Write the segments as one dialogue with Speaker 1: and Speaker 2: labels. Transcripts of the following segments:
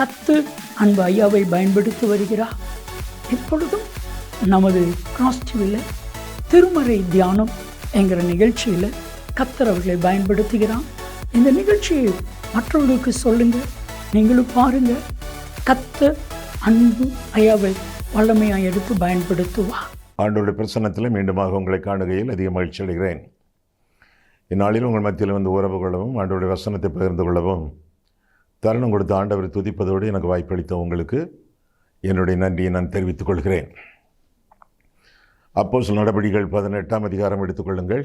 Speaker 1: கத்து அன்பு ஐயாவை பயன்படுத்தி வருகிறார். இப்பொழுதும் நமது காஸ்டிவில் திருமறை தியானம் என்கிற நிகழ்ச்சியில் கத்தர் அவர்களை பயன்படுத்துகிறான் இந்த நிகழ்ச்சியை மற்றவர்களுக்கு சொல்லுங்கள் நீங்களும் பாருங்க. கத்த அன்பு ஐயாவை வல்லமையாக எடுத்து பயன்படுத்துவா.
Speaker 2: ஆண்டோடைய பிரசனத்தில் மீண்டுமாக உங்களை காணுகையில் அதிக மகிழ்ச்சி அடைகிறேன் இந்நாளில் உங்கள் மத்தியில் வந்து உறவு கொள்ளவும் ஆண்டோடைய வசனத்தை பகிர்ந்து கொள்ளவும் தருணம் கொடுத்த ஆண்டவரை துதிப்பதோடு எனக்கு வாய்ப்பளித்த உங்களுக்கு என்னுடைய நன்றியை நான் தெரிவித்துக் கொள்கிறேன். அப்போ சில நடவடிக்கைகள் பதினெட்டாம் அதிகாரம் எடுத்துக்கொள்ளுங்கள்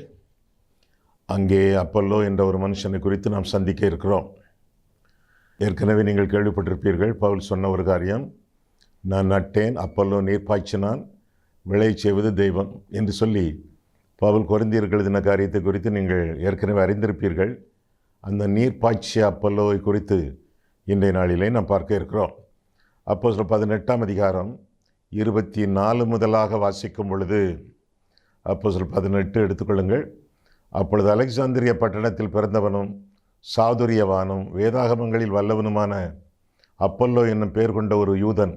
Speaker 2: அங்கே அப்பல்லோ என்ற ஒரு மனுஷனை குறித்து நாம் சந்திக்க இருக்கிறோம். ஏற்கனவே நீங்கள் கேள்விப்பட்டிருப்பீர்கள் பவுல் சொன்ன ஒரு காரியம் நான் நட்டேன் அப்பல்லோ நீர் பாய்ச்சினான் விளையச் செய்வது தெய்வம் என்று சொல்லி பவுல் குறைந்தீர்கள் எழுதின காரியத்தை குறித்து நீங்கள் ஏற்கனவே அறிந்திருப்பீர்கள். அந்த நீர் பாய்ச்சிய அப்பல்லோவை குறித்து இன்றைய நாளிலே நாம் பார்க்க இருக்கிறோம். அப்போ சில பதினெட்டாம் அதிகாரம் இருபத்தி நாலு முதலாக வாசிக்கும் பொழுது அப்போ சில பதினெட்டு எடுத்துக்கொள்ளுங்கள் அப்பொழுது அலெக்சாந்திரிய பட்டணத்தில் பிறந்தவனும் சாதுரியவானும் வேதாகமங்களில் வல்லவனுமான அப்பல்லோ என்னும் பெயர் கொண்ட ஒரு யூதன்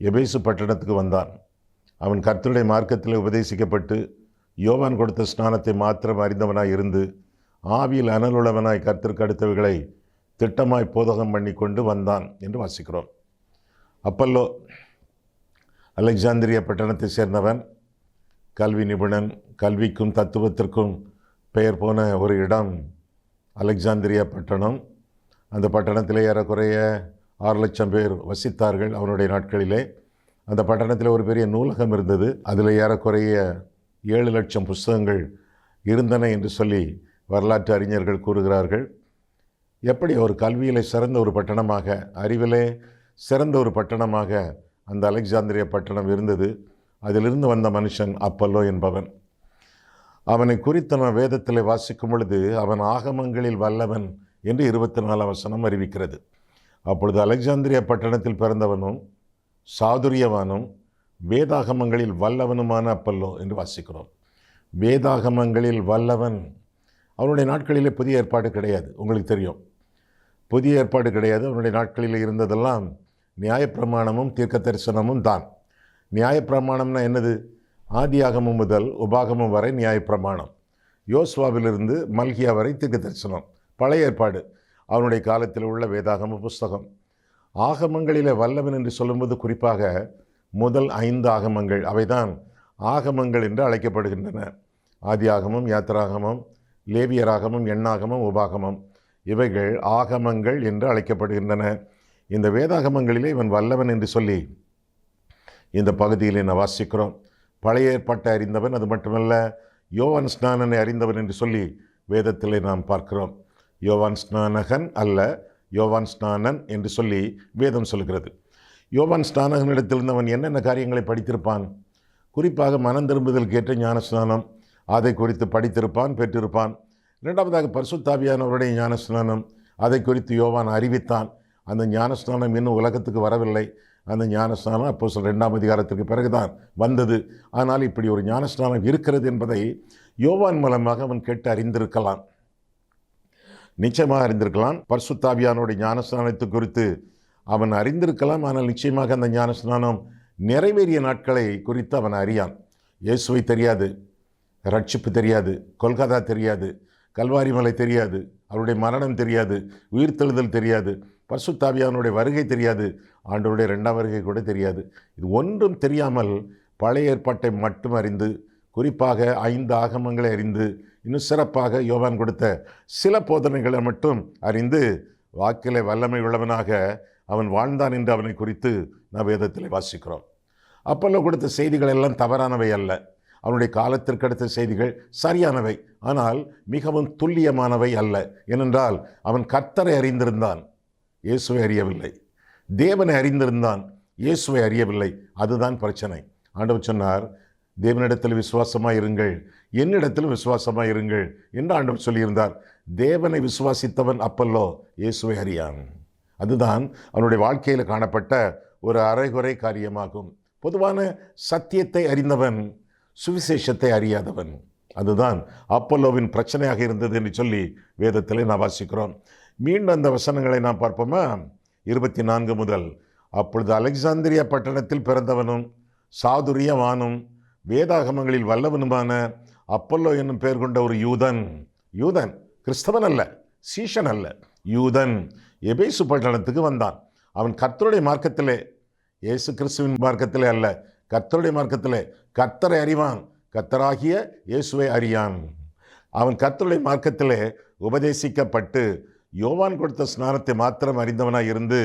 Speaker 2: எபேசு பட்டணத்துக்கு வந்தான். அவன் கர்த்தருடைய மார்க்கத்தில் உபதேசிக்கப்பட்டு யோவான் கொடுத்த ஸ்நானத்தை மாத்திரம் அறிந்தவனாய் இருந்து ஆவியில் அனலுள்ளவனாய் கர்த்தருக்கு அடுத்தவைகளை திட்டமாய் போதகம் பண்ணி கொண்டு வந்தான் என்று வாசிக்கிறோம். அப்பல்லோ அலெக்சாந்திரிய பட்டணத்தை சேர்ந்தவன் கல்வி நிபுணன் கல்விக்கும் தத்துவத்திற்கும் பெயர் போன ஒரு இடம் அலெக்சாந்திரியா பட்டணம். அந்த பட்டணத்தில் ஏறக்குறைய ஆறு லட்சம் பேர் வசித்தார்கள் அவனுடைய நாட்களிலே. அந்த பட்டணத்தில் ஒரு பெரிய நூலகம் இருந்தது. அதில் ஏறக்குறைய ஏழு லட்சம் புஸ்தகங்கள் இருந்தன என்று சொல்லி வரலாற்று அறிஞர்கள் கூறுகிறார்கள். எப்படி ஒரு கல்வியிலே சிறந்த ஒரு பட்டணமாக அறிவிலே சிறந்த ஒரு பட்டணமாக அந்த அலெக்சாந்திரிய பட்டணம் இருந்தது. அதிலிருந்து வந்த மனுஷன் அப்பல்லோ என்பவன். அவனை குறித்து நான் வேதத்தில் வாசிக்கும் பொழுது அவன் ஆகமங்களில் வல்லவன் என்று இருபத்தி நாலாம் வசனம் அறிவிக்கிறது. அப்பொழுது அலெக்சாந்திரிய பட்டணத்தில் பிறந்தவனும் சாதுரியவானும் வேதாகமங்களில் வல்லவனுமான அப்பல்லோ என்று வாசிக்கிறோம். வேதாகமங்களில் வல்லவன். அவனுடைய நாட்களிலே புதிய ஏற்பாடு கிடையாது உங்களுக்கு தெரியும். புதிய ஏற்பாடு கிடையாது. அவனுடைய நாட்களில் இருந்ததெல்லாம் நியாயப்பிரமாணமும் தீர்க்க தரிசனமும் தான். நியாயப்பிரமாணம்னா என்னது? ஆதியாகமம் முதல் உபாகமம் வரை நியாயப்பிரமாணம். யோஸ்வாவிலிருந்து மல்கியா வரை தீர்க்க தரிசனம் பழைய ஏற்பாடு. அவனுடைய காலத்தில் உள்ள வேதாகம புஸ்தகம். ஆகமங்களிலே வல்லவன் என்று சொல்லும்போது குறிப்பாக முதல் ஐந்து ஆகமங்கள். அவைதான் ஆகமங்கள் என்று அழைக்கப்படுகின்றன. ஆதியாகமம் யாத்திராகமம் லேவியராகமம் எண்ணாகமம் உபாகமம். இவைகள் ஆகமங்கள் என்று அழைக்கப்படுகின்றன. இந்த வேதாகமங்களிலே இவன் வல்லவன் என்று சொல்லி இந்த பகுதியிலே நான் வாசிக்கிறோம். பழைய ஏற்பாட்டை அறிந்தவன் அது மட்டுமல்ல யோவான் ஸ்நானனை அறிந்தவன் என்று சொல்லி வேதத்திலே நாம் பார்க்கிறோம். யோவான் ஸ்நானகன் அல்ல யோவான் ஸ்நானன் என்று சொல்லி வேதம் சொல்கிறது. யோவான் ஸ்நானகனிடத்திலிருந்து அவன் என்னென்ன காரியங்களை படித்திருப்பான்? குறிப்பாக மனம் திரும்புதலுக்கு ஏற்ற ஞானஸ்நானம். அதை குறித்து படித்திருப்பான் பெற்றிருப்பான். இரண்டாவதாக பரிசுத்தாவியானவருடைய ஞானஸ்நானம். அதை குறித்து யோவான் அறிவித்தான். அந்த ஞானஸ்நானம் இன்னும் உலகத்துக்கு வரவில்லை. அந்த ஞானஸ்நானம் அப்போ சொல் ரெண்டாம் அதிகாரத்திற்கு பிறகுதான் வந்தது. ஆனால் இப்படி ஒரு ஞானஸ்நானம் இருக்கிறது என்பதை யோவான் மூலமாக அவன் கேட்டு அறிந்திருக்கலாம். நிச்சயமாக அறிந்திருக்கலாம். பர்சுத்தாவியானுடைய ஞானஸ்நானத்தை குறித்து அவன் அறிந்திருக்கலாம். ஆனால் நிச்சயமாக அந்த ஞானஸ்நானம் நிறைவேறிய நாட்களை குறித்து அவன் அறியான். இயேசுவை தெரியாது. ரட்சிப்பு தெரியாது. கொல்கத்தா தெரியாது. கல்வாரி மலை தெரியாது அவருடைய மரணம் தெரியாது உயிர்த்தெழுதல் தெரியாது பர்சுத்தாவியானுடைய வருகை தெரியாது ஆண்டவருடைய ரெண்டாம் வருகை கூட தெரியாது. இது ஒன்றும் தெரியாமல் பழைய ஏற்பாட்டை மட்டும் அறிந்து குறிப்பாக ஐந்து ஆகமங்களை அறிந்து இன்னும் சிறப்பாக யோவான் கொடுத்த சில போதனைகளை மட்டும் அறிந்து வாக்கிலே வல்லமை உள்ளவனாக அவன் வாழ்ந்தான் என்று அவனை குறித்து நாம் வேதத்தில் வாசிக்கிறோம். அப்பல்லோ கொடுத்த செய்திகள் எல்லாம் தவறானவை அல்ல. அவனுடைய காலத்திற்கு அடுத்த செய்திகள் சரியானவை ஆனால் மிகவும் துல்லியமானவை அல்ல. ஏனென்றால் அவன் கர்த்தரை அறிந்திருந்தான் இயேசுவை அறியவில்லை. தேவனை அறிந்திருந்தான் இயேசுவை அறியவில்லை. அதுதான் பிரச்சனை. ஆண்டவர் சொன்னார் தேவனிடத்தில் விசுவாசமாக இருங்கள் என்னிடத்தில் விசுவாசமாக இருங்கள் என்று ஆண்டவர் சொல்லியிருந்தார். தேவனை விசுவாசித்தவன் அப்பல்லோ இயேசுவை அறியான். அதுதான் அவனுடைய வாழ்க்கையில் காணப்பட்ட ஒரு அரைகுறை காரியமாகும். பொதுவான சத்தியத்தை அறிந்தவன் சுவிசேஷத்தை அறியாதவன். அதுதான் அப்பல்லோவின் பிரச்சனையாக இருந்தது என்று சொல்லி வேதத்தில் நான் வாசிக்கிறோம். மீண்டும் அந்த வசனங்களை நாம் பார்ப்போமா? இருபத்தி நான்கு முதல். அப்பொழுது அலெக்சாந்திரியா பட்டணத்தில் பிறந்தவனும் சாதுரியவானும் வேதாகமங்களில் வல்லவனுமான அப்பல்லோ என்னும் பெயர் கொண்ட ஒரு யூதன் யூதன் கிறிஸ்தவன் அல்ல சீஷன் அல்ல யூதன் எபேசு பட்டணத்துக்கு வந்தான். அவன் கர்த்தருடைய மார்க்கத்திலே இயேசு கிறிஸ்துவின் மார்க்கத்திலே அல்ல கர்த்தருடைய மார்க்கத்திலே கர்த்தரை அறிவான். கர்த்தராகிய இயேசுவை அறியான். அவன் கர்த்தருடைய மார்க்கத்திலே உபதேசிக்கப்பட்டு யோவான் கொடுத்த ஸ்நானத்தை மாத்திரம் அறிந்தவனாய் இருந்து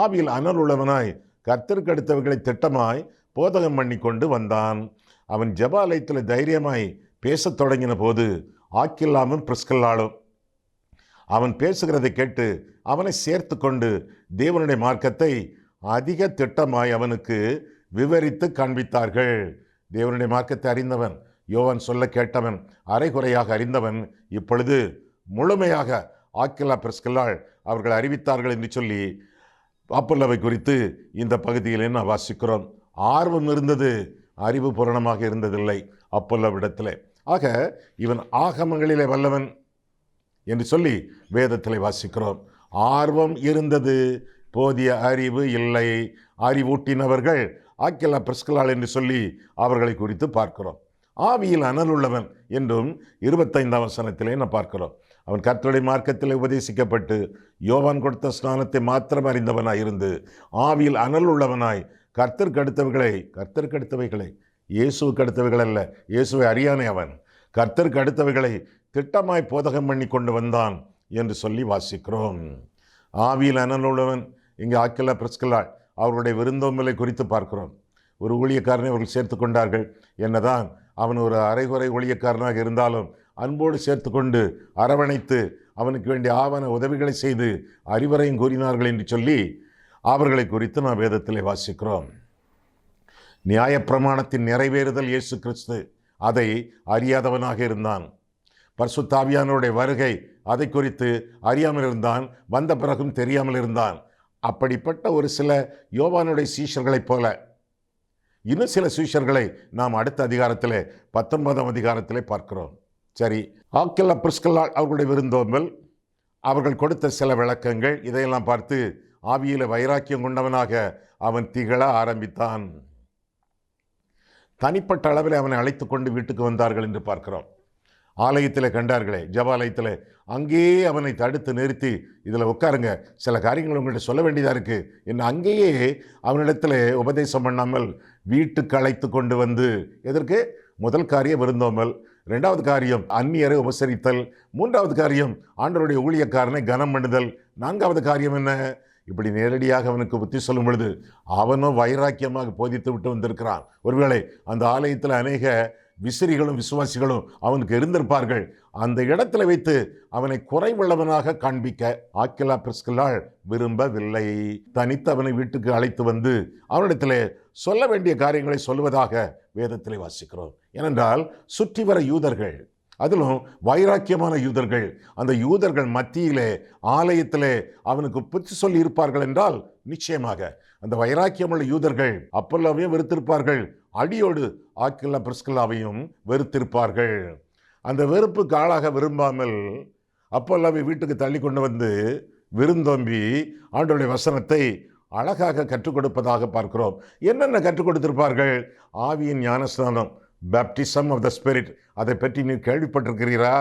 Speaker 2: ஆவியில் அனல் உள்ளவனாய் கர்த்தருக்கு அடுத்தவர்களை திட்டமாய் போதகம் பண்ணி கொண்டு வந்தான். அவன் ஜபாலயத்தில் தைரியமாய் பேசத் தொடங்கின போது ஆக்கில்லாமும் பிரிஸ்கல்லாலும். அவன் பேசுகிறதை கேட்டு அவனை சேர்த்து கொண்டு தேவனுடைய மார்க்கத்தை அதிக திட்டமாய் அவனுக்கு விவரித்து காண்பித்தார்கள். தேவனுடைய மார்க்கத்தை அறிந்தவன் யோவன் சொல்ல கேட்டவன் அரைகுறையாக அறிந்தவன் இப்பொழுது முழுமையாக ஆக்கிலா பிரஸ்கல்லால் அவர்கள் அறிவித்தார்கள் என்று சொல்லி அப்பல்லவை குறித்து இந்த பகுதியிலே நான் வாசிக்கிறோம். ஆர்வம் இருந்தது அறிவு பூரணமாக இருந்ததில்லை அப்பல்லவிடத்தில். ஆக இவன் ஆகமங்களிலே வல்லவன் என்று சொல்லி வேதத்தில் வாசிக்கிறோம். ஆர்வம் இருந்தது போதிய அறிவு இல்லை. அறிவூட்டினவர்கள் ஆக்கிலா பிரிஸ்கலால் என்று சொல்லி அவர்களை குறித்து பார்க்கிறோம். ஆவியில் அனல் உள்ளவன் என்றும் இருபத்தைந்தாம் வசனத்திலே நான் பார்க்கிறோம். அவன் கர்த்தருடைய மார்க்கத்தில் உபதேசிக்கப்பட்டு யோவான் கொடுத்த ஸ்நானத்தை மாத்திரம் அறிந்தவனாய் இருந்து ஆவியில் அனல் உள்ளவனாய் கர்த்தருக்கு அடுத்தவைகளை கர்த்தருக்கு அடுத்தவைகளை இயேசுவுக்கு அடுத்தவைகள் அல்ல இயேசுவை அறியானே அவன். கர்த்தருக்கு அடுத்தவைகளை திட்டமாய் போதகம் பண்ணி கொண்டு வந்தான் என்று சொல்லி வாசிக்கிறோம். ஆவியில் அனல் உள்ளவன் இங்கே ஆக்கிலா பிரஸ்கலாள் அவருடைய விருந்தோம்பலை குறித்து பார்க்கிறோம். ஒரு ஊழியக்காரனை அவர்கள் சேர்த்து கொண்டார்கள் என்னதான் அவன் ஒரு அரைகுறை ஊழியக்காரனாக இருந்தாலும் அன்போடு சேர்த்து கொண்டு அரவணைத்து அவனுக்கு வேண்டிய ஆவண உதவிகளை செய்து அறிவுரையும் கூறினார்கள் என்று சொல்லி அவர்களை குறித்து நாம் வேதத்திலே வாசிக்கிறோம். நியாயப்பிரமாணத்தின் நிறைவேறுதல் இயேசு கிறிஸ்து அதை அறியாதவனாக இருந்தான். பர்சுத்தாவியானோடைய வருகை அதை குறித்து அறியாமல் இருந்தான் வந்த பிறகும் தெரியாமல் இருந்தான் அப்படிப்பட்ட ஒரு சில யோவானுடைய சீஷர்களைப் போல. இன்னும் சில சீஷர்களை நாம் அடுத்த அதிகாரத்திலே பத்தொன்பதாம் அதிகாரத்திலே பார்க்கிறோம். சரி ஆக்கில்லா பிரிஸ்கல்லா அவர்களுடைய விருந்தோம்பல் அவர்கள் கொடுத்த சில விளக்கங்கள் இதையெல்லாம் பார்த்து ஆவியில் வைராக்கியம் கொண்டவனாக அவன் திகழ ஆரம்பித்தான். தனிப்பட்ட அளவில் அவனை அழைத்து கொண்டு வீட்டுக்கு வந்தார்கள் என்று பார்க்கிறோம். ஆலயத்தில் கண்டார்களே ஜபாலயத்தில். அங்கேயே அவனை தடுத்து நிறுத்தி இதில் உட்காருங்க சில காரியங்கள் உங்கள்கிட்ட சொல்ல வேண்டியதாக இருக்குது என்ன அங்கேயே அவனிடத்தில் உபதேசம் பண்ணாமல் வீட்டுக்கு அழைத்து கொண்டு வந்து எதற்கு? முதல் காரியம் விருந்தோமல் ரெண்டாவது காரியம் அந்நியரை உபசரித்தல். மூன்றாவது காரியம் ஆண்டவருடைய ஊழியக்காரனை கனம் பண்ணுதல். நான்காவது காரியம் என்ன? இப்படி நேரடியாக அவனுக்கு புத்தி சொல்லும் பொழுது அவனும் வைராக்கியமாக போதித்து விட்டு வந்திருக்கிறான். ஒருவேளை அந்த ஆலயத்தில் அநேக விசிறிகளும் விசுவாசிகளும் அவனுக்கு இருந்திருப்பார்கள். அந்த இடத்துல வைத்து அவனை குறைவுள்ளவனாக காண்பிக்க ஆக்கிலா பிரிஸ்கலால் விரும்பவில்லை. தனித்து அவனை வீட்டுக்கு அழைத்து வந்து அவனிடத்தில் சொல்ல வேண்டிய காரியங்களை சொல்வதாக வேதத்திலே வாசிக்கிறோம். ஏனென்றால் சுற்றி வர யூதர்கள் அதிலும் வைராக்கியமான யூதர்கள் அந்த யூதர்கள் மத்தியிலே ஆலயத்திலே அவனுக்கு புத்தி சொல்லி இருப்பார்கள் என்றால் நிச்சயமாக அந்த வைராக்கியமுள்ள யூதர்கள் அப்பல்லாவையும் வெறுத்திருப்பார்கள். அடியோடு ஆக்கில்லா பிரிஸ்கில்லாவையும் வெறுத்திருப்பார்கள். அந்த வெறுப்புக்கு ஆளாக விரும்பாமல் அப்பல்லாவை வீட்டுக்கு தள்ளி கொண்டு வந்து விருந்தோம்பி ஆண்டோடைய வசனத்தை அழகாக கற்றுக் கொடுப்பதாக பார்க்கிறோம். என்னென்ன கற்றுக் கொடுத்திருப்பார்கள்? ஆவியின் ஞானஸ்நானம் பேப்டிசம் ஆஃப் த ஸ்பிரிட் அதை பற்றி நீ கேள்விப்பட்டிருக்கிறீரா?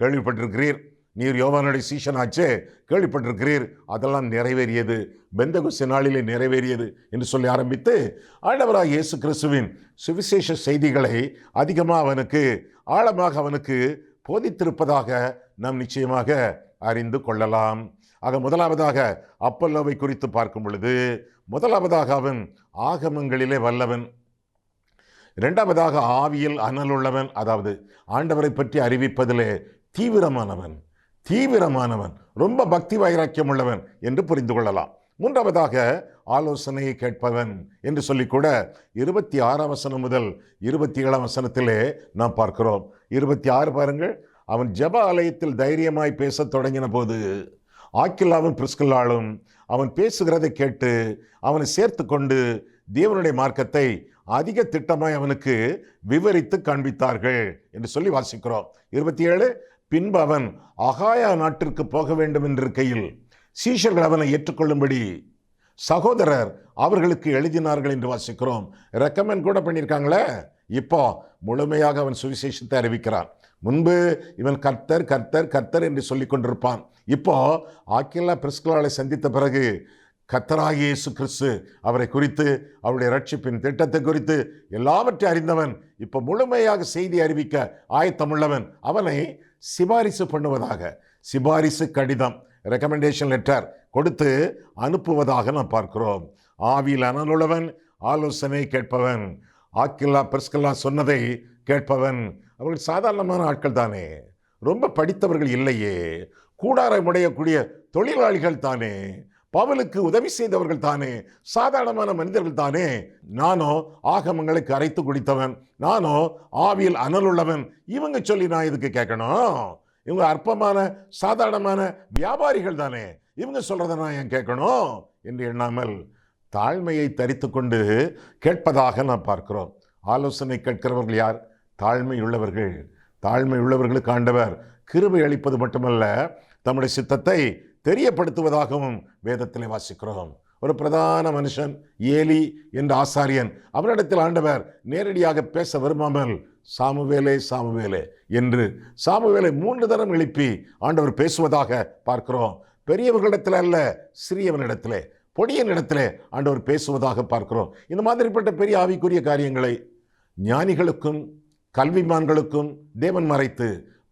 Speaker 2: கேள்விப்பட்டிருக்கிறீர்? நீர் யோவானுடைய சீஷனாச்சே கேள்விப்பட்டிருக்கிறீர். அதெல்லாம் நிறைவேறியது. பெந்தகுச நாளிலே நிறைவேறியது என்று சொல்லி ஆரம்பித்து ஆண்டவராக இயேசு கிறிஸ்துவின் சுவிசேஷ செய்திகளை அதிகமாக அவனுக்கு ஆழமாக அவனுக்கு போதித்திருப்பதாக நாம் நிச்சயமாக அறிந்து கொள்ளலாம். ஆக முதலாவதாக அப்பல்லோவை குறித்து பார்க்கும் பொழுது முதலாவதாக அவன் ஆகமங்களிலே வல்லவன். இரண்டாவதாக ஆவியில் அனல் உள்ளவன் அதாவது ஆண்டவரை பற்றி அறிவிப்பதிலே தீவிரமானவன். தீவிரமானவன் ரொம்ப பக்தி வைராக்கியம் உள்ளவன் என்று புரிந்து கொள்ளலாம். மூன்றாவதாக ஆலோசனையை கேட்பவன் என்று சொல்லிக்கூட இருபத்தி ஆறாம் வசனம் முதல் இருபத்தி ஏழாம் வசனத்திலே நாம் பார்க்கிறோம். இருபத்தி ஆறு பாருங்கள் அவன் ஜெப ஆலயத்தில் தைரியமாய் பேசத் தொடங்கின போது ஆக்கில்லாவும் பிரிஸ்கில்லாலும் அவன் பேசுகிறதை கேட்டு அவனை சேர்த்து கொண்டு தேவனுடைய மார்க்கத்தை அதிக திட்டமாய் அவனுக்கு விவரித்து காண்பித்தார்கள் என்று சொல்லி வாசிக்கிறோம். இருபத்தி ஏழு பின்பு அவன் அகாயா நாட்டிற்கு போக வேண்டும் என்றிருக்கையில் சீஷர்கள் அவனை ஏற்றுக்கொள்ளும்படி சகோதரர் அவர்களுக்கு எழுதினார்கள் என்று வாசிக்கிறோம். ரெக்கமெண்ட் கூட பண்ணியிருக்காங்களே? இப்போ முழுமையாக அவன் சுவிசேஷத்தை அறிவிக்கிறான். முன்பு இவன் கர்த்தர் கர்த்தர் கர்த்தர் என்று சொல்லிக் கொண்டிருப்பான். இப்போ ஆக்கில்லா பிரிஸ்கலாலை சந்தித்த பிறகு கத்தராகிய இயேசு கிறிஸ்து அவரை குறித்து அவருடைய ரட்சிப்பின் திட்டத்தை குறித்து எல்லாவற்றையும் அறிந்தவன் இப்போ முழுமையாக செய்தி அறிவிக்க ஆயத்தமுள்ளவன் அவனை சிபாரிசு பண்ணுவதாக சிபாரிசு கடிதம் ரெக்கமெண்டேஷன் லெட்டர் கொடுத்து அனுப்புவதாக நாம் பார்க்கிறோம். ஆவியில் அனலுள்ளவன் ஆலோசனை கேட்பவன். ஆக்கில்லா பிரிஸ்கல்லா சொன்னதை கேட்பவன். அவர்கள் சாதாரணமான ஆட்கள் தானே. ரொம்ப படித்தவர்கள் இல்லையே. கூடாரம் உடையக்கூடிய தொழிலாளிகள் தானே. பவுலுக்கு உதவி செய்தவர்கள் தானே சாதாரணமான மனிதர்கள் தானே. நானோ ஆகமங்களை கரைத்து குடித்தவன் நானோ ஆவியில் அனல் உள்ளவன் இவங்க சொல்லி நான் இதுக்கு கேட்கணும்? இவங்க அற்பமான சாதாரணமான வியாபாரிகள் தானே. இவங்க சொல்றதை நான் ஏன் கேட்கணும்? என்று எண்ணாமல் தாழ்மையை தரித்து கொண்டு கேட்பதாக நாம் பார்க்கிறோம். ஆலோசனை கேட்கிறவர்கள் யார்? தாழ்மை உள்ளவர்கள். தாழ்மை உள்ளவர்களுக்கு ஆண்டவர் கிருபை அளிப்பது மட்டுமல்ல தம்முடைய சித்தத்தை தெரியப்படுத்துவதாகவும் வேதத்திலே வாசிக்கிறோம். ஒரு பிரதான மனுஷன் ஏலி என்ற ஆசாரியன் அவரிடத்தில் ஆண்டவர் நேரடியாக பேச விரும்பாமல் சாமுவேலே சாமுவேலே என்று சாமுவேலை மூன்று தரம் எழுப்பி ஆண்டவர் பேசுவதாக பார்க்கிறோம். பெரியவர்களிடத்தில் அல்ல சிறியவனிடத்திலே பொடியனிடத்திலே ஆண்டவர் பேசுவதாக பார்க்கிறோம். இந்த மாதிரிப்பட்ட பெரிய ஆவிக்குரிய காரியங்களை ஞானிகளுக்கும் கல்விமான்களுக்கும் தேவன் மறைத்து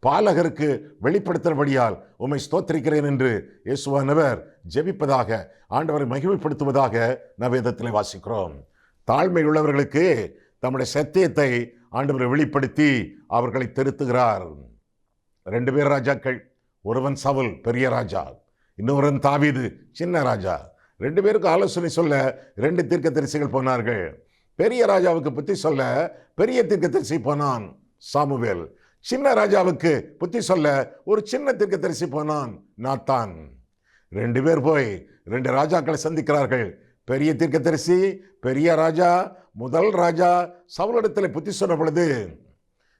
Speaker 2: பாலகருக்கு வெளிப்படுத்துகிறபடியால் உம்மை ஸ்தோத்திரிக்கிறேன் என்று இயேசுவானவர் ஜெபிப்பதாக ஆண்டவரை மகிமைப்படுத்துவதாக நவேதத்தில் வாசிக்கிறோம். தாழ்மை உள்ளவர்களுக்கு தம்முடைய சத்தியத்தை ஆண்டவரை வெளிப்படுத்தி அவர்களை திருத்துகிறார். ரெண்டு பேர் ராஜாக்கள் ஒருவன் சவுல் பெரிய ராஜா இன்னொருவன் தாவீது சின்ன ராஜா. ரெண்டு பேருக்கு ஆலோசனை சொல்ல ரெண்டு தீர்க்க தரிசிகள் போனார்கள். பெரிய ராஜாவுக்கு பற்றி சொல்ல பெரிய தீர்க்க தரிசி போனான் சாமுவேல். சின்ன ராஜாவுக்கு புத்தி சொல்ல ஒரு சின்ன தீர்க்கதரிசி போனான் நாத்தான். ரெண்டு பேர் போய் ரெண்டு ராஜாக்களை சந்திக்கிறார்கள். பெரிய தீர்க்கதரிசி பெரிய ராஜா முதல் ராஜா சவுலிடத்தில் புத்தி சொன்ன பொழுது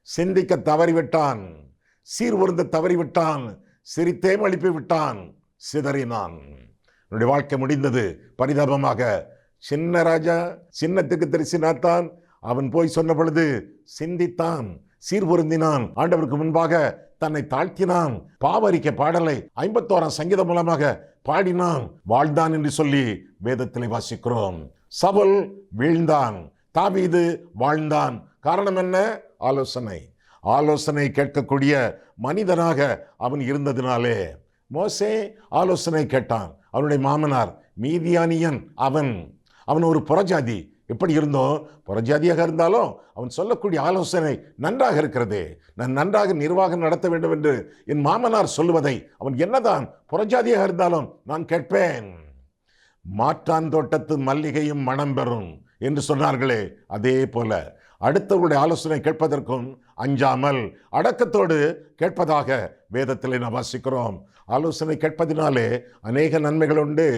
Speaker 2: சிந்திக்க தவறிவிட்டான். சீர்வருந்த தவறிவிட்டான். சிரித்தேம் அழிப்பி விட்டான். சிதறினான். என்னுடைய வாழ்க்கை முடிந்தது. பரிதாபமாக சின்ன ராஜா சின்ன தீர்க்கதரிசி நாத்தான் அவன் போய் சொன்ன பொழுது சிந்தித்தான். சீர்பொருந்தினான். ஆண்டவருக்கு முன்பாக தன்னை தாழ்த்தினான். பாவரிக்க பாடலை ஐம்பத்தோராம் சங்கீதம் மூலமாக பாடினான். வாழ்ந்தான் என்று சொல்லி வேதத்திலே வாசிக்கிறோம். சவுல் வீழ்ந்தான். தாவீது வாழ்ந்தான். காரணம் என்ன? ஆலோசனை. ஆலோசனை கேட்கக்கூடிய மனிதனாக அவன் இருந்ததினாலே மோசே ஆலோசனை கேட்டான். அவனுடைய மாமனார் மீதியானியன் அவன். அவன் ஒரு புறஜாதி. எப்படி இருந்தோம்? புறஜாதியாக இருந்தாலும் அவன் சொல்லக்கூடிய ஆலோசனை நன்றாக இருக்கிறதே. நான் நன்றாக நிர்வாகம் நடத்த வேண்டும் என்று என் மாமனார் சொல்லுவதை அவன் என்னதான் புறஜாதியாக இருந்தாலும் நான் கேட்பேன். மாற்றான் தோட்டத்து மல்லிகையும் மனம் பெறும் என்று சொன்னார்களே அதே போல அடுத்தவர்களுடைய ஆலோசனை கேட்பதற்கும் அஞ்சாமல் அடக்கத்தோடு கேட்பதாக வேதத்தில் நாம் வாசிக்கிறோம். ஆலோசனை கேட்பதினாலே அநேக நன்மைகள் உண்டு.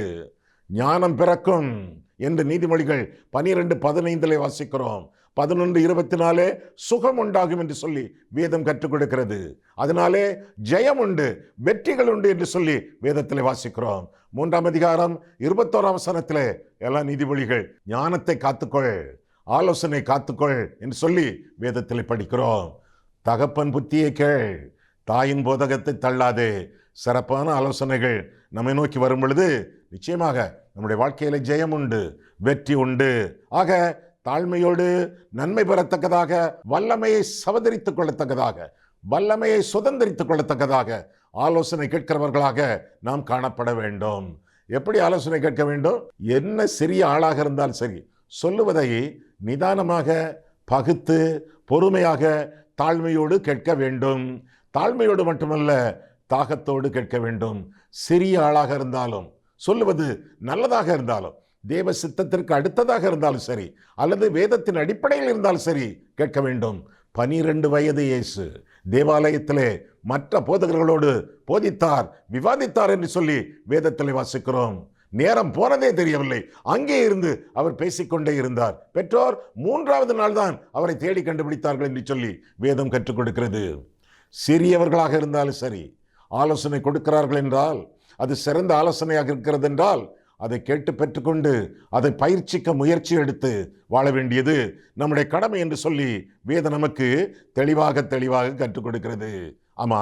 Speaker 2: ஞானம் பிறக்கும் என்று நீதிமொழிகள் பனிரெண்டு பதினைந்திலே வாசிக்கிறோம். பதினொன்று இருபத்தி நாலே சுகம் உண்டாகும் என்று சொல்லி வேதம் கற்றுக் கொடுக்கிறது. அதனாலே ஜெயம் உண்டு வெற்றிகள் உண்டு என்று சொல்லி வேதத்தில் வாசிக்கிறோம். மூன்றாம் அதிகாரம் இருபத்தோராம் சனத்தில் எல்லா நீதிமொழிகள் ஞானத்தை காத்துக்கொள் ஆலோசனை காத்துக்கொள் என்று சொல்லி வேதத்தில் படிக்கிறோம். தகப்பன் புத்தியை கேள் தாயின் போதகத்தை தள்ளாதே. சிறப்பான ஆலோசனைகள் நம்மை நோக்கி வரும் பொழுது நிச்சயமாக நம்முடைய வாழ்க்கையில் ஜெயம் உண்டு வெற்றி உண்டு. ஆக தாழ்மையோடு நன்மை பெறத்தக்கதாக வல்லமையை சவதரித்துக் கொள்ளத்தக்கதாக வல்லமையை சுதந்திரித்துக் கொள்ளத்தக்கதாக ஆலோசனை கேட்கிறவர்களாக நாம் காணப்பட வேண்டும். எப்படி ஆலோசனை கேட்க வேண்டும்? என்ன சிறிய ஆளாக இருந்தால் சரி சொல்லுவதை நிதானமாக பகுத்து பொறுமையாக தாழ்மையோடு கேட்க வேண்டும். தாழ்மையோடு மட்டுமல்ல தாகத்தோடு கேட்க வேண்டும். சிறிய ஆளாக இருந்தாலும் சொல்லுவது நல்லதாக இருந்தாலும் தேவ சித்தத்திற்கு அடுத்ததாக இருந்தாலும் சரி அல்லது வேதத்தின் அடிப்படையில் இருந்தாலும் சரி கேட்க வேண்டும். பனிரெண்டு வயது இயேசு தேவாலயத்திலே மற்ற போதகர்களோடு போதித்தார் விவாதித்தார் என்று சொல்லி வேதத்திலே வாசிக்கிறோம். நேரம் போனதே தெரியவில்லை. அங்கே இருந்து அவர் பேசிக்கொண்டே இருந்தார். பெற்றோர் மூன்றாவது நாள் தான் அவரை தேடி கண்டுபிடித்தார்கள் என்று சொல்லி வேதம் கற்றுக் கொடுக்கிறது. சிறியவர்களாக இருந்தாலும் சரி ஆலோசனை கொடுக்கிறார்கள் என்றால் அது சிறந்த ஆலோசனையாக இருக்கிறது என்றால் அதை கேட்டு பெற்றுக்கொண்டு அதை பயிற்சிக்க முயற்சி எடுத்து வாழ வேண்டியது நம்முடைய கடமை என்று சொல்லி வேதம் நமக்கு தெளிவாக தெளிவாக கற்றுக் கொடுக்கிறது. ஆமா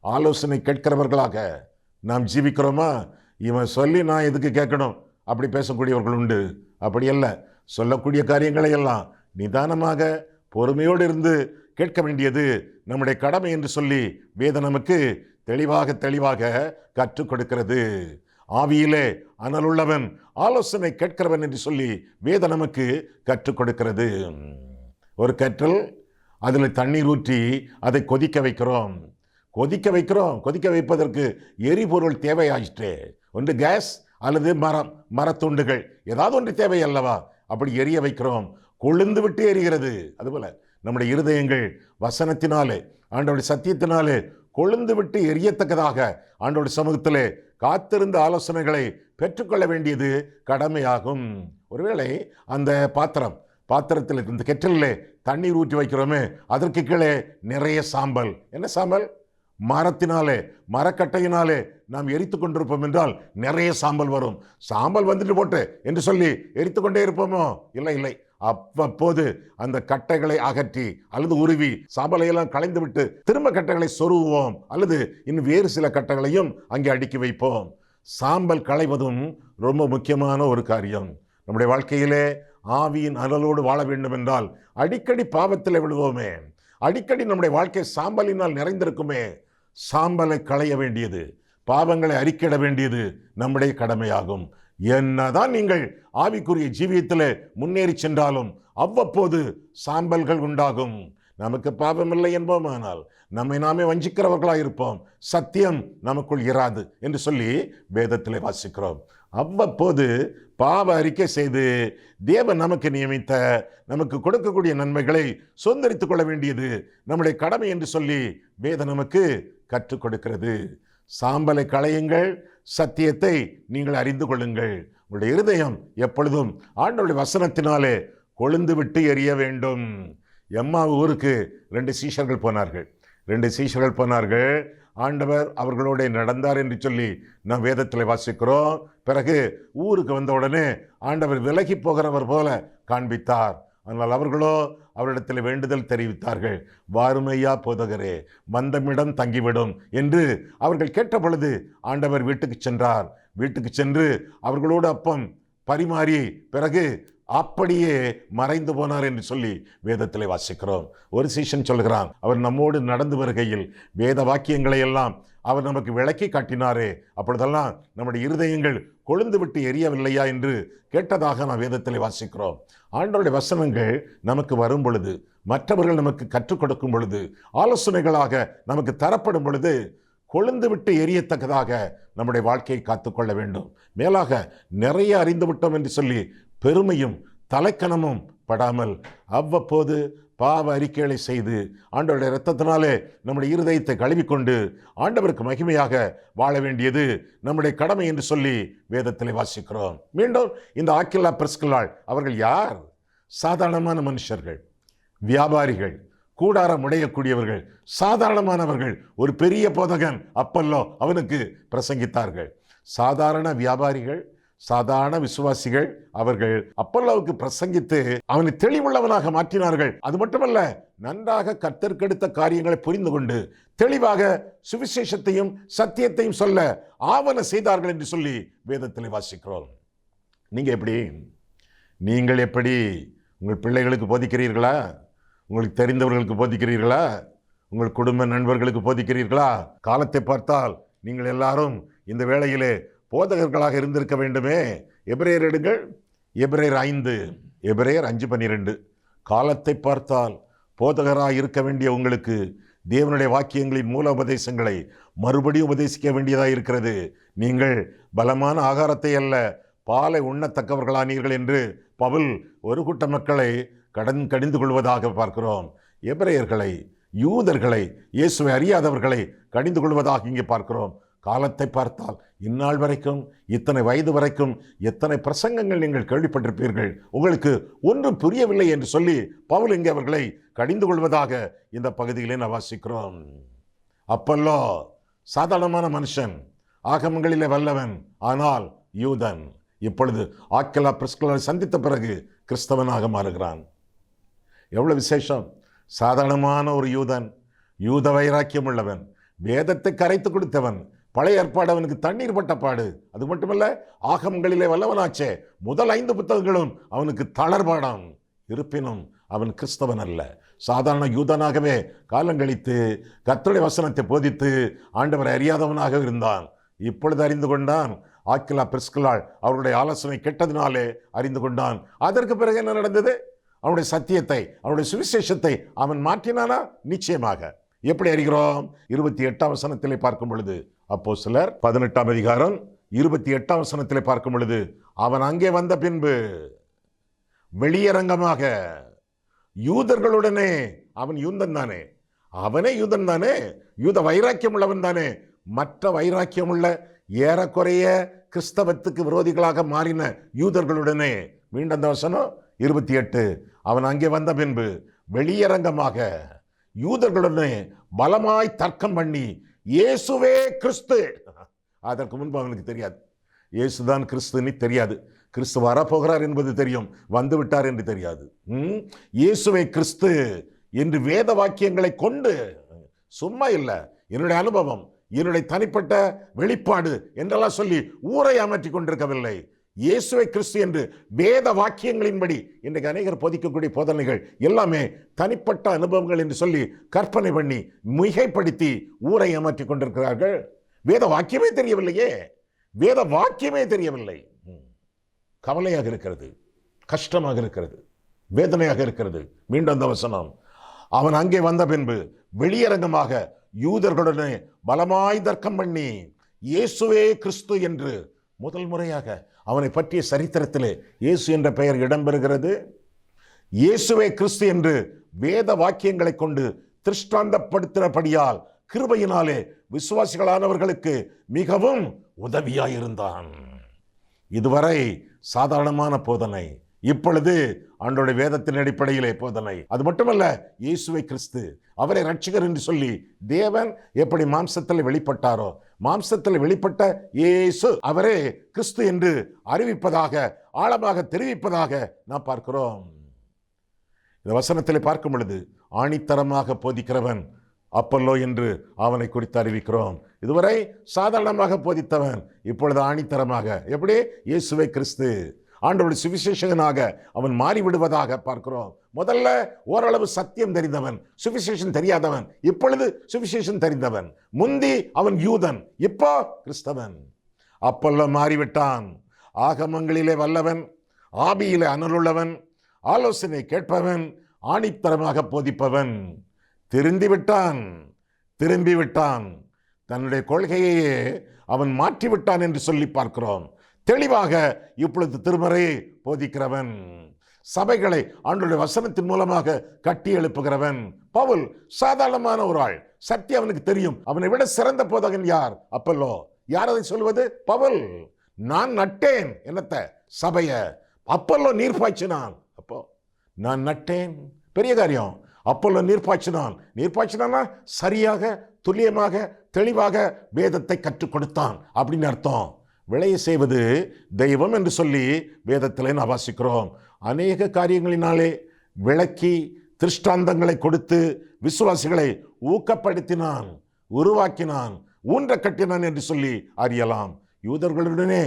Speaker 2: ஆலோசனை கேட்கிறவர்களாக நாம் ஜீவிக்கிறோமா? இவன் சொல்லி நான் எதுக்கு கேட்கணும்? அப்படி பேசக்கூடியவர்கள் உண்டு. அப்படி அல்ல. சொல்லக்கூடிய காரியங்களை எல்லாம் நிதானமாக பொறுமையோடு இருந்து கேட்க வேண்டியது நம்முடைய கடமை என்று சொல்லி வேதம் நமக்கு தெளிவாக தெளிவாக கற்றுக் கொடுக்கிறது. ஆவியிலே அனலுள்ளவன் ஆலோசனை கேட்கிறவன் என்று சொல்லி வேத நமக்கு கற்றுக் கொடுக்கிறது. ஒரு கற்றல் அதில் தண்ணீர் ஊற்றி அதை கொதிக்க வைக்கிறோம். கொதிக்க வைக்கிறோம். கொதிக்க வைப்பதற்கு எரிபொருள் தேவையாயிற்று. ஒன்று கேஸ் அல்லது மரம் மரத்துண்டுகள். ஏதாவது ஒன்று தேவை அல்லவா? அப்படி எரிய வைக்கிறோம். கொழுந்து விட்டு எரிகிறது. அதுபோல் நம்முடைய இருதயங்கள் வசனத்தினாலே ஆண்டோடைய சத்தியத்தினாலே கொழுந்து விட்டு எரியத்தக்கதாக ஆண்டோட சமூகத்திலே காத்திருந்த ஆலோசனைகளை பெற்றுக்கொள்ள வேண்டியது கடமையாகும். ஒருவேளை அந்த பாத்திரம் பாத்திரத்தில் இந்த கெட்டலில் தண்ணீர் ஊற்றி வைக்கிறோமே அதற்கு கீழே நிறைய சாம்பல். என்ன சாம்பல்? மரத்தினாலே மரக்கட்டையினாலே நாம் எரித்து கொண்டிருப்போம் என்றால் நிறைய சாம்பல் வரும். சாம்பல் வந்துட்டு போட்டு என்று சொல்லி எரித்து கொண்டே இருப்போமோ? இல்லை இல்லை. அவ்வப்போது அந்த கட்டைகளை அகற்றி அல்லது உருவி சாம்பலையெல்லாம் களைந்துவிட்டு களைந்து விட்டு திரும்ப கட்டைகளை சொருவோம் அல்லது இன்னும் வேறு சில கட்டைகளையும் அங்கே அடுக்கி வைப்போம். சாம்பல் களைவதும் ரொம்ப முக்கியமான ஒரு காரியம். நம்முடைய வாழ்க்கையிலே ஆவியின் அனலோடு வாழ வேண்டும் என்றால் அடிக்கடி பாவத்தில் விழுவோமே. அடிக்கடி நம்முடைய வாழ்க்கை சாம்பலினால் நிறைந்திருக்குமே சாம்பலை களைய வேண்டியது பாவங்களை அறிக்கிட வேண்டியது நம்முடைய கடமையாகும். என்னதான் நீங்கள் ஆவிக்குரிய ஜீவியத்தில் முன்னேறி சென்றாலும் அவ்வப்போது சாம்பல்கள் உண்டாகும். நமக்கு பாவமில்லை என்போமானால் நம்மை நாமே வஞ்சிக்கிறவர்களாக இருப்போம் சத்தியம் நமக்குள் இராது என்று சொல்லி வேதத்திலே வாசிக்கிறோம். அவ்வப்போது பாவ அறிக்கை செய்து தேவன் நமக்கு நியமித்த நமக்கு கொடுக்கக்கூடிய நன்மைகளை சுதந்திரித்துக் கொள்ள வேண்டியது நம்முடைய கடமை என்று சொல்லி வேதம் நமக்கு கற்றுக் கொடுக்கிறது. சாம்பலை களையுங்கள் சத்தியத்தை நீங்கள் அறிந்து கொள்ளுங்கள். உங்களுடைய இருதயம் எப்பொழுதும் ஆண்டவருடைய வசனத்தினாலே கொழுந்து விட்டு எரிய வேண்டும். எம்மா ஊருக்கு ரெண்டு சீஷர்கள் போனார்கள். ரெண்டு சீஷர்கள் போனார்கள். ஆண்டவர் அவர்களோட நடந்தார் என்று சொல்லி நாம் வேதத்தில் வாசிக்கிறோம். பிறகு ஊருக்கு வந்த உடனே ஆண்டவர் விலகி போகிறவர் போல காண்பித்தார். ஆனால் அவர்களோ அவரிடத்தில் வேண்டுதல் தெரிவித்தார்கள். வாருமையா போதகரே மந்தமிடம் தங்கிவிடும் என்று அவர்கள் கேட்ட பொழுது ஆண்டவர் வீட்டுக்கு சென்றார். வீட்டுக்கு சென்று அவர்களோடு அப்பம் பரிமாறி பிறகு அப்படியே மறைந்து போனார் என்று சொல்லி வேதத்திலே வாசிக்கிறோம். ஒரு சீஷன் சொல்கிறான் அவர் நம்மோடு நடந்து வருகையில் வேத வாக்கியங்களை எல்லாம் அவர் நமக்கு விளக்கி காட்டினாரே. அப்பொழுதெல்லாம் நம்முடைய இருதயங்கள் கொழுந்து விட்டு எரியவில்லையா? என்று கேட்டதாக நாம் வேதத்திலே வாசிக்கிறோம். ஆண்டோருடைய வசனங்கள் நமக்கு வரும் பொழுது மற்றவர்கள் நமக்கு கற்றுக் கொடுக்கும் பொழுது ஆலோசனைகளாக நமக்கு தரப்படும் பொழுது கொழுந்து விட்டு எரியத்தக்கதாக நம்முடைய வாழ்க்கையை காத்துக்கொள்ள வேண்டும். மேலாக நிறைய அறிந்து விட்டோம் என்று சொல்லி பெருமையும் தலைக்கணமும் படாமல் அவ்வப்போது பாவ அறிக்கைகளை செய்து ஆண்டவருடைய இரத்தத்தினாலே நம்முடைய இருதயத்தை கழுவிக்கொண்டு ஆண்டவருக்கு மகிமையாக வாழ வேண்டியது நம்முடைய கடமை என்று சொல்லி வேதத்தில் வாசிக்கிறோம். மீண்டும் இந்த ஆக்கில்லா பிரஸ்கிளால் அவர்கள் யார்? சாதாரணமான மனுஷர்கள் வியாபாரிகள் கூடாரம் உடையக்கூடியவர்கள் சாதாரணமானவர்கள் ஒரு பெரிய போதகன் அப்பல்லோ அவனுக்கு பிரசங்கித்தார்கள். சாதாரண வியாபாரிகள் சாதாரண விசுவாசிகள் அவர்கள் அப்பல்லாவுக்கு பிரசங்கித்து அவனை தெளிவுள்ளவனாக மாற்றினார்கள். அது மட்டுமல்ல நன்றாக கத்தற்கெடுத்த காரியங்களை புரிந்து கொண்டு தெளிவாக சுவிசேஷத்தையும் சத்தியத்தையும் சொல்ல ஆவண செய்தார்கள் என்று சொல்லி வேதத்தில் வாசிக்கிறோம். நீங்க எப்படி? நீங்கள் எப்படி? உங்கள் பிள்ளைகளுக்கு போதிக்கிறீர்களா? உங்களுக்கு தெரிந்தவர்களுக்கு போதிக்கிறீர்களா? உங்கள் குடும்ப நண்பர்களுக்கு போதிக்கிறீர்களா? காலத்தை பார்த்தால் நீங்கள் எல்லாரும் இந்த வேளையிலே போதகர்களாக இருந்திருக்க வேண்டுமே. எபிரேயர் எடுங்கள். எபிரேயர் ஐந்து எபிரேயர் அஞ்சு பன்னிரெண்டு. காலத்தை பார்த்தால் போதகராக இருக்க வேண்டிய உங்களுக்கு தேவனுடைய வாக்கியங்களின் மூல உபதேசங்களை மறுபடியும் உபதேசிக்க வேண்டியதாக இருக்கிறது. நீங்கள் பலமான ஆகாரத்தை அல்ல பாலை உண்ணத்தக்கவர்களானீர்கள் என்று பவுல் ஒரு கூட்ட மக்களை கடன் கடிந்து கொள்வதாக பார்க்கிறோம். எபிரேயர்களை யூதர்களை இயேசுவை அறியாதவர்களை கடிந்து கொள்வதாக இங்கே பார்க்கிறோம். காலத்தை பார்த்தால் இந்நாள் வரைக்கும் இத்தனை வயது வரைக்கும் எத்தனை பிரசங்கங்கள் நீங்கள் கேள்விப்பட்டிருப்பீர்கள் உங்களுக்கு ஒன்றும் புரியவில்லை என்று சொல்லி பவுல் இங்கே அவர்களை கடிந்து கொள்வதாக இந்த பகுதியிலே நான் வாசிக்கிறோம். அப்பல்லோ சாதாரணமான மனுஷன் ஆகமங்களிலே வல்லவன் ஆனால் யூதன். இப்பொழுது ஆக்கலா பிரிஸ்கலை சந்தித்த பிறகு கிறிஸ்தவனாக மாறுகிறான். எவ்வளோ விசேஷம்? சாதாரணமான ஒரு யூதன் யூத வைராக்கியம் உள்ளவன் வேதத்தை கரைத்து கொடுத்தவன் பழைய ஏற்பாடு அவனுக்கு தண்ணீர் பட்ட பாடு. அது மட்டுமல்ல ஆகமங்களிலே வல்லவனாச்சே. முதல் ஐந்து புத்தகங்களும் அவனுக்கு தளர்பாடாம். இருப்பினும் அவன் கிறிஸ்தவன் அல்ல. சாதாரண யூதனாகவே காலங்கழித்து கத்துடைய வசனத்தை போதித்து ஆண்டவரை அறியாதவனாக இருந்தான். இப்பொழுது அறிந்து கொண்டான். ஆக்கிலா பிரிஸ்கலால் அவருடைய ஆலோசனை கெட்டதினாலே அறிந்து கொண்டான். அதற்கு பிறகு என்ன நடந்தது? அவனுடைய சத்தியத்தை அவனுடைய சுவிசேஷத்தை அவன் மாற்றினானா? நிச்சயமாக. எப்படி அறிகிறோம்? இருபத்தி எட்டாம் வசனத்திலே பார்க்கும் பொழுது அப்போ சிலர் பதினெட்டாம் அதிகாரம் இருபத்தி எட்டாம் வசனத்தில் பார்க்கும் பொழுது அவன் அங்கே வந்த பின்பு வெளியரங்கமாக யூதர்களுடனே அவன் யூதன் தானே? அவனே யூதன் தானே? யூத வைராக்கியம் உள்ளவன் தானே? மற்ற வைராக்கியம் உள்ள ஏறக்குறைய கிறிஸ்தவத்துக்கு விரோதிகளாக மாறின யூதர்களுடனே. மீண்டும் அந்த வசனம் இருபத்தி எட்டு அவன் அங்கே வந்த பின்பு வெளியரங்கமாக யூதர்களுடனே பலமாய் தர்க்கம் பண்ணி இயேசுவே கிறிஸ்து. அதற்கு முன்பு அவனுக்கு தெரியாது. இயேசுதான் கிறிஸ்துன்னு தெரியாது. கிறிஸ்து வரப்போகிறார் என்பது தெரியும். வந்து விட்டார் என்று தெரியாது. இயேசுவை கிறிஸ்து என்று வேத வாக்கியங்களை கொண்டு சும்மா இல்லை. என்னுடைய அனுபவம் என்னுடைய தனிப்பட்ட வெளிப்பாடு என்றெல்லாம் சொல்லி ஊரை அமற்றி கொண்டிருக்கவில்லை. இயேசுவை கிறிஸ்து என்று வேத வாக்கியங்களின்படி இன்றைக்கு அநேகர் போதிக்கக்கூடிய போதனைகள் எல்லாமே தனிப்பட்ட அனுபவங்கள் என்று சொல்லி கற்பனை பண்ணி மிகைப்படுத்தி ஊரை ஏமாற்றி கொண்டிருக்கிறார்கள். வேத வாக்கியமே தெரியவில்லையே. வேத வாக்கியமே தெரியவில்லை. கவலையாக இருக்கிறது. கஷ்டமாக இருக்கிறது. வேதனையாக இருக்கிறது. மீண்டும் அந்த வசனம். அவன் அங்கே வந்த பின்பு வெளியரங்கமாக யூதர்களுடனே பலமாய் தர்க்கம் பண்ணி இயேசுவே கிறிஸ்து என்று முதல் முறையாக அவனை பற்றிய சரித்திரத்திலே இயேசு என்ற பெயர் இடம்பெறுகிறது. இயேசுவே கிறிஸ்து என்று வேத வாக்கியங்களை கொண்டு திருஷ்டாந்தப்படுத்தினபடியால் கிருபையினாலே விசுவாசிகளானவர்களுக்கு மிகவும் உதவியாயிருந்தான். இதுவரை சாதாரணமான போதனை. இப்பொழுது ஆண்டோடைய வேதத்தின் அடிப்படையிலே போதனை அது மட்டுமல்ல இயேசுவை கிறிஸ்து அவரை ரட்சிகர் என்று சொல்லி தேவன் எப்படி மாம்சத்தில் வெளிப்பட்டாரோ மாம்சத்தில் வெளிப்பட்ட இயேசு அவரே கிறிஸ்து என்று அறிவிப்பதாக ஆழமாக தெரிவிப்பதாக நாம் பார்க்கிறோம். இந்த வசனத்தில் பார்க்கும் பொழுது ஆணித்தரமாக போதிக்கிறவன் அப்பல்லோ என்று அவனை குறித்து அறிவிக்கிறோம். இதுவரை சாதாரணமாக போதித்தவன் இப்பொழுது ஆணித்தரமாக. எப்படி? இயேசுவை கிறிஸ்து. ஆண்டவருடைய சுவிசேஷகனாக அவன் மாறிவிடுவதாக பார்க்கிறோம். முதல்ல ஓரளவு சத்தியம் தெரிந்தவன் சுவிசேஷன் தெரியாதவன் இப்பொழுது சுவிசேஷன் தெரிந்தவன். முந்தி அவன் யூதன் இப்போ கிறிஸ்தவன். அப்பெல்லாம் மாறிவிட்டான். ஆகமங்களிலே வல்லவன் ஆபியிலே அனலுள்ளவன் ஆலோசனை கேட்பவன் ஆணித்தரமாக போதிப்பவன். திருந்தி விட்டான் திரும்பி விட்டான் தன்னுடைய கொள்கையையே அவன் மாற்றிவிட்டான் என்று சொல்லி பார்க்கிறோம். தெளிவாக இப்பொழுது திருமறையை போதிக்கிறவன். சபைகளை ஆண்டுடைய வசனத்தின் மூலமாக கட்டி எழுப்புகிறவன். பவுல் சாதாரணமான ஒரு ஆள். சக்தி அவனுக்கு தெரியும். அவனை விட சிறந்த போதகன் யார்? அப்பல்லோ. யார் அதை சொல்வது? பவுல். நான் நட்டேன் என்னத்த? சபைய. அப்பல்லோ நீர் பாய்ச்சினான். அப்போ நான் நட்டேன். பெரிய காரியம். அப்பல்லோ நீர் பாய்ச்சினான். நீர் பாய்ச்சினான்னா சரியாக துல்லியமாக தெளிவாக வேதத்தை கற்றுக் கொடுத்தான். அப்படின்னு அர்த்தம். விளைய செய்வது தெய்வம் என்று சொல்லி வேதத்திலே நான் வாசிக்கிறோம். அநேக காரியங்களினாலே விளக்கி திருஷ்டாந்தங்களை கொடுத்து விசுவாசிகளை ஊக்கப்படுத்தினான் உருவாக்கினான் ஊன்ற கட்டினான் என்று சொல்லி அறியலாம். யூதர்களுடனே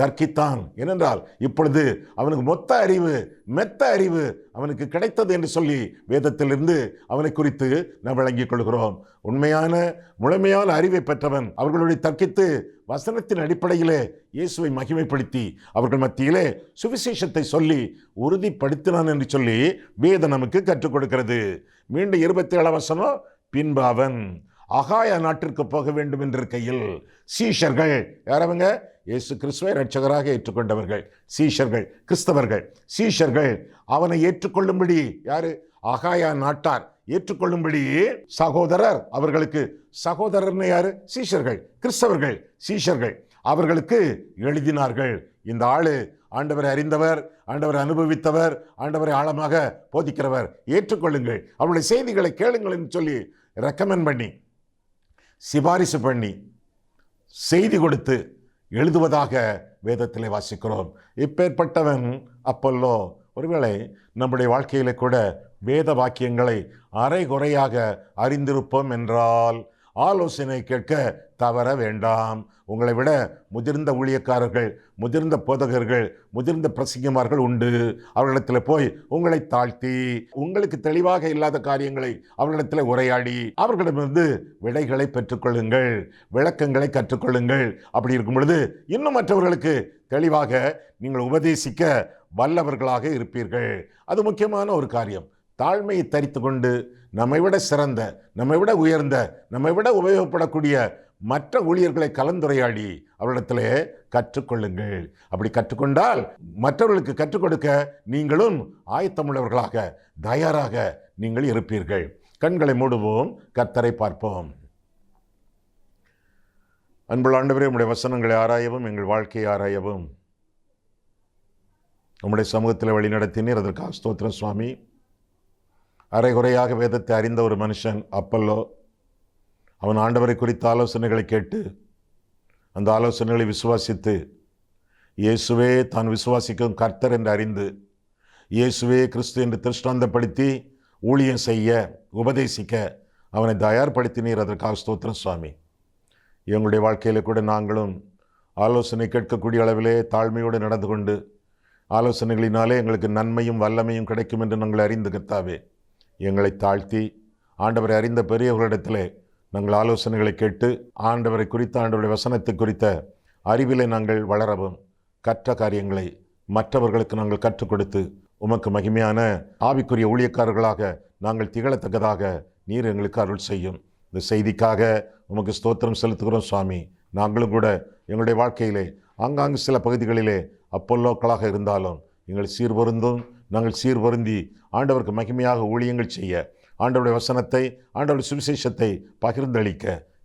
Speaker 2: தர்க்கித்தான். ஏனென்றால் இப்பொழுது அவனுக்கு மொத்த அறிவு மெத்த அறிவு அவனுக்கு கிடைத்தது என்று சொல்லி வேதத்திலிருந்து அவனை குறித்து நாம் விளங்கிக் கொள்கிறோம். உண்மையான முழுமையான அறிவை பெற்றவன் அவர்களுடைய தர்க்கித்து வசனத்தின் அடிப்படையிலே இயேசுவை மகிமைப்படுத்தி அவர்கள் மத்தியிலே சுவிசேஷத்தை சொல்லி உறுதிப்படுத்தினான் என்று சொல்லி வேதம் நமக்கு கற்றுக் கொடுக்கிறது. மீண்டும் இருபத்தி ஏழாம் வசனம் பின்பு அவன் அகாய நாட்டிற்கு போக வேண்டும் என்றிருக்கையில் சீஷர்கள் யாரவங்க? இயேசு கிறிஸ்துவை ரட்சகராக ஏற்றுக்கொண்டவர்கள் சீஷர்கள் கிறிஸ்தவர்கள். சீஷர்கள் அவனை ஏற்றுக்கொள்ளும்படி யாரு? அகாயா நாட்டார். ஏற்றுக்கொள்ளும்படி சகோதரர் அவர்களுக்கு சகோதரர்னு யாரு? சீஷர்கள் கிறிஸ்தவர்கள் சீஷர்கள். அவர்களுக்கு எழுதினார்கள். இந்த ஆளு ஆண்டவரை அறிந்தவர் ஆண்டவரை அனுபவித்தவர் ஆண்டவரை ஆழமாக போதிக்கிறவர். ஏற்றுக்கொள்ளுங்கள். அவருடைய செய்திகளை கேளுங்கள் என்று சொல்லி ரெக்கமெண்ட் பண்ணி சிபாரிசு பண்ணி செய்தி கொடுத்து எழுதுவதாக வேதத்திலே வாசிக்கிறோம். இப்பேற்பட்டவன் அப்பல்லோ ஒருவேளை நம்முடைய வாழ்க்கையில கூட வேத வாக்கியங்களை அரைகுறையாக அறிந்திருப்போம் என்றால் ஆலோசனை கேட்க தவற வேண்டாம். உங்களை விட முதிர்ந்த ஊழியக்காரர்கள் முதிர்ந்த போதகர்கள் முதிர்ந்த பிரசங்கமார்கள் உண்டு. அவர்களிடத்தில் போய் உங்களை தாழ்த்தி உங்களுக்கு தெளிவாக இல்லாத காரியங்களை அவர்களிடத்தில் உரையாடி அவர்களிடமிருந்து விடைகளை பெற்றுக்கொள்ளுங்கள் விளக்கங்களை கற்றுக்கொள்ளுங்கள். அப்படி இருக்கும் பொழுது இன்னும் மற்றவர்களுக்கு தெளிவாக நீங்கள் உபதேசிக்க வல்லவர்களாக இருப்பீர்கள். அது முக்கியமான ஒரு காரியம். தாழ்மையை தரித்து கொண்டு நம்மை விட சிறந்த நம்மை விட உயர்ந்த நம்மை விட உபயோகப்படக்கூடிய மற்ற ஊழியர்களை கலந்துரையாடி அவரிடத்தில் கற்றுக்கொள்ளுங்கள். அப்படி கற்றுக்கொண்டால் மற்றவர்களுக்கு கற்றுக் கொடுக்க நீங்களும் ஆயத்தமுள்ளவர்களாக தயாராக நீங்கள் இருப்பீர்கள். கண்களை மூடுவோம் கர்த்தரை பார்ப்போம். அன்புள்ள ஆண்டவரே வசனங்களை ஆராயவும் எங்கள் வாழ்க்கையை ஆராயவும். உங்களுடைய சமூகத்தில் வழிநடத்தினீர் அதற்காக ஸ்தோத்திரம் சுவாமி. அரைகுறையாக வேதத்தை அறிந்த ஒரு மனுஷன் அப்பல்லோ. அவன் ஆண்டவரை குறித்த ஆலோசனைகளை கேட்டு அந்த ஆலோசனைகளை விசுவாசித்து இயேசுவே தான் விசுவாசிக்கும் கர்த்தர் என்று அறிந்து இயேசுவே கிறிஸ்து என்று திருஷ்டாந்தப்படுத்தி ஊழியம் செய்ய உபதேசிக்க அவனை தயார்படுத்தினீர். அதற்காக ஸ்தோத்திரம் சுவாமி. எங்களுடைய வாழ்க்கையில் கூட நாங்களும் ஆலோசனை கேட்கக்கூடிய அளவிலே தாழ்மையோடு நடந்து கொண்டு ஆலோசனைகளினாலே எங்களுக்கு நன்மையும் வல்லமையும் கிடைக்கும் என்று நாங்கள் அறிந்து கத்தாவே எங்களை தாழ்த்தி ஆண்டவரை அறிந்த பெரியவர்களிடத்திலே நாங்கள் ஆலோசனைகளை கேட்டு ஆண்டவரை குறித்த ஆண்டவருடைய வசனத்தை குறித்த அறிவிலை நாங்கள் வளரவும் கற்ற காரியங்களை மற்றவர்களுக்கு நாங்கள் கற்றுக் கொடுத்து உமக்கு மகிமையான ஆவிக்குரிய ஊழியக்காரர்களாக நாங்கள் திகழத்தக்கதாக நீர் எங்களுக்கு அருள் செய்யும். இந்த செய்திக்காக உமக்கு ஸ்தோத்திரம் செலுத்துகிறோம் சுவாமி. நாங்களும் கூட எங்களுடைய வாழ்க்கையிலே ஆங்காங்கு சில பகுதிகளிலே அப்பல்லோக்களாக இருந்தாலும் எங்கள் சீர்பொருந்தும் நாங்கள் சீர்பொருந்தி ஆண்டவருக்கு மகிமையாக ஊழியங்கள் செய்ய ஆண்டவருடைய வசனத்தை ஆண்டவருடைய சுவிசேஷத்தை பகிர்ந்தளிக்க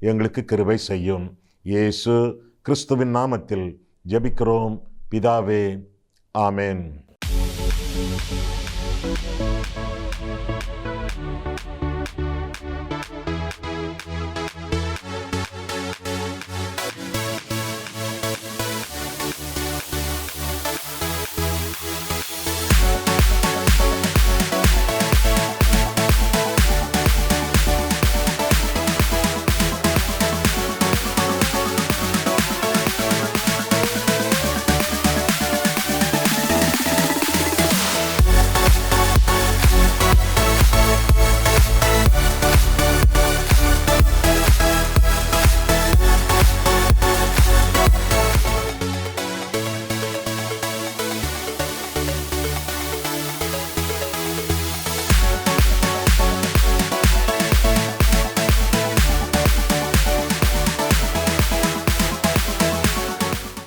Speaker 2: எங்களுக்கு கிருபை செய்யும். இயேசு கிறிஸ்துவின் நாமத்தில் ஜபிக்கிறோம். பிதாவே ஆமேன்.